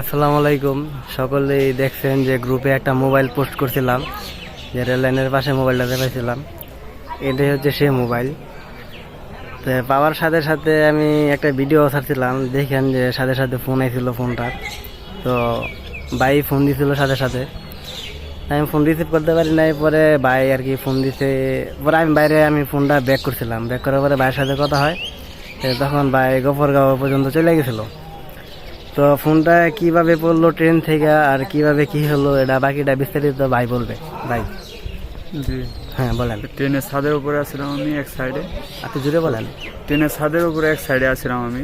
আসসালামু আলাইকুম। সকলেই দেখছেন যে গ্রুপে একটা মোবাইল পোস্ট করছিলাম, যে রেল লাইনের পাশে মোবাইলটাতে পাইছিলাম এটাই হচ্ছে সে মোবাইল। তো পাওয়ার সাথে সাথে আমি একটা ভিডিও ছাড়ছিলাম, দেখেন যে সাথে সাথে ফোন আইছিল ফোনটা। তো ভাই ফোন দিছিল সাথে সাথে। আমি ফোন রিসিভ করতে পারি নাই, পরে ভাই আর কি ফোন দিছে। পরে আমি বাইরে আমি ফোনটা ব্যাক করছিলাম। ব্যাক করার পরে ভাইয়ের সাথে কথা হয় তখন ভাই গফরগাঁও পর্যন্ত চলে গেছিল। তো ফোনটা কীভাবে পড়ল ট্রেন থেকে আর কীভাবে কি হলো এটা বাকিটা বিস্তারিত ভাই বলবে। ভাই। জি। হ্যাঁ বলেন। ট্রেনের ছাদের উপরে আছিলাম আমি এক সাইডে আপনি জুড়ে বলেন। ট্রেনের ছাদের উপরে এক সাইডে আছিলাম আমি।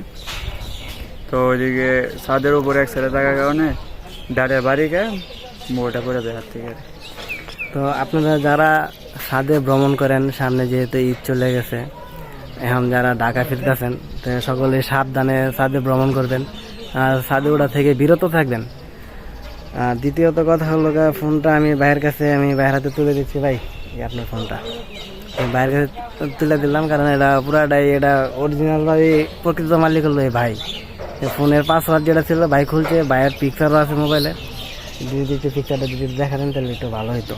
তো ওইদিকে ছাদের উপরে এক সাইডে থাকার কারণে ডাড়ে বাড়ি গায়ে মোটা করে দেয় হাত থেকে। তো আপনারা যারা ছাদে ভ্রমণ করেন সামনে যেহেতু ঈদ চলে গেছে এখন যারা ঢাকা ফিরতেছেন তো সকলে সাবধানে ছাদে ভ্রমণ করবেন। ছাদে ওটা থেকে বিরত থাকবেন। আর দ্বিতীয়ত কথা হলো ফোনটা আমি ভাইয়ের কাছে, আমি ভাইয়ের হাতে তুলে দিচ্ছি, ভাই আপনার ফোনটা। ভাইয়ের কাছে তুলে দিলাম, কারণ এটা পুরাটাই, এটা অরিজিনাল ভাবে প্রকৃত মালিক হলো এই ভাই। ফোনের পাসওয়ার্ড যেটা ছিল, ভাই খুলছে, ভাইয়ের পিকচারও আছে মোবাইলে যদি একটু পিকচারটা যদি দেখাতেন, তাহলে একটু ভালো হতো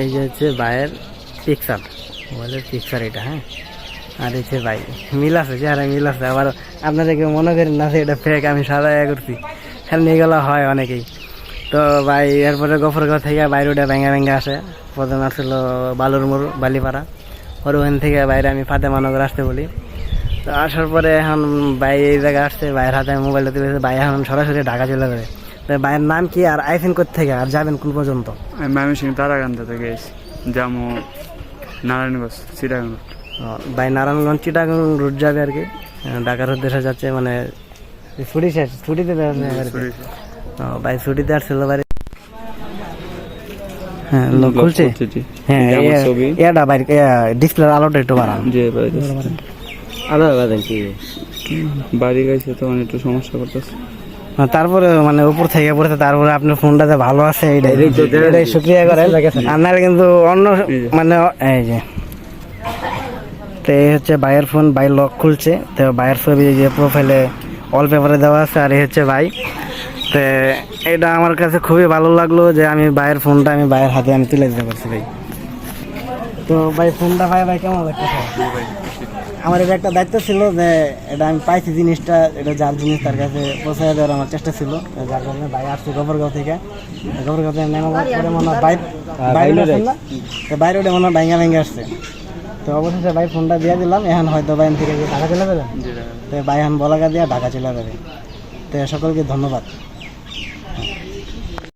এই যে হচ্ছে ভাইয়ের পিকচার মোবাইলের পিকচার এটা হ্যাঁ? আর হচ্ছে ভাই, মিল আছে চেহারা মিল আছে, আবার আপনারা কেউ মনে করেন না এটা ফেক আমি সাদা ইয়া করছি। খালি নিয়ে গেলা হয় অনেকেই। তো ভাই, এরপরে গফরগাঁও থেকে বাইরে ওটা ভেঙে ভেঙে আসে। প্রথমে আসছিল বালুর মোড়, বালিপাড়া। ওর ওখান থেকে বাইরে আমি ফাতেমানগর আসতে বলি। তো আসার পরে এখন ভাই এই জায়গায় আসছে, ভাইয়ের হাতে মোবাইলটা তুলেছে। ভাই এখন সরাসরি ঢাকা চলে যাবে। ভাইয়ের নাম কি আর আইফেন কোথা থেকে? আর যাবেন কোন পর্যন্ত? আমি ময়মনসিং তারাকান্দা থেকে এসেছি। জামু নারায়ণগঞ্জ চিটাগাঙ্গ ও, ভাই নারায়ণগঞ্জ চিটাগাং রুট যাবে আর কি? আহ, ঢাকার উদ্দেশ্যে যাচ্ছে মানে ছুটি শেষ ছুটিতে আর কি। ভাই ছুটিতে আসছিল বাড়ি হ্যাঁ লোক খুলছে? হ্যাঁ এটা আমার ছবি। এটা বাইরে ডিসপ্লের আলোটা একটু বাড়ান। জি বাড়ি আলো বাড়ান। কি বাড়ি গেছে তখন একটু সমস্যা করতেছে। তারপরে মানে উপর থেকে পড়তে তারপরে আপনার ফোনটাতে ভালো আছে এইটাই। এটাই শুক্রিয়া করেন। আপনার কিন্তু অন্য মানে এই যে। তো এই হচ্ছে বাইয়ের ফোন বাই লক খুলছে। তো বাইয়ের ছবি যে প্রোফাইলে অল পেপারে দেওয়া আছে আর এই হচ্ছে ভাই। তো এটা আমার কাছে খুবই ভালো লাগল যে আমি বাইয়ের ফোনটা আমি বাইয়ের হাতে আমি তুলে দিতে পারছি ভাই। তো ভাই ফোনটা ভাই ভাই কেমন লাগতেছে? আমার এটা একটা দায়িত্ব ছিল যে এটা আমি পাইছি জিনিসটা এটা যার জিনিস তার কাছে পৌঁছে দেওয়ার আমার চেষ্টা ছিল। যার কারণে ভাই আসছে গোবরগাঁও থেকে। গোবরগাঁও থেকে নেমে পরে মনে হয় বাইর বাইরে উঠেছেন তো বাইরে উঠে মনে হয় ভাঙ্গা ভেঙে আসছে। তো অবশেষে ভাই ফোনটা দিয়ে দিলাম এখন হয়তো ভাই থেকে ঢাকা চলে যাবেন তো ভাই এখন বলাকা দিয়ে ঢাকা চলে যাবে। তো সকলকে ধন্যবাদ।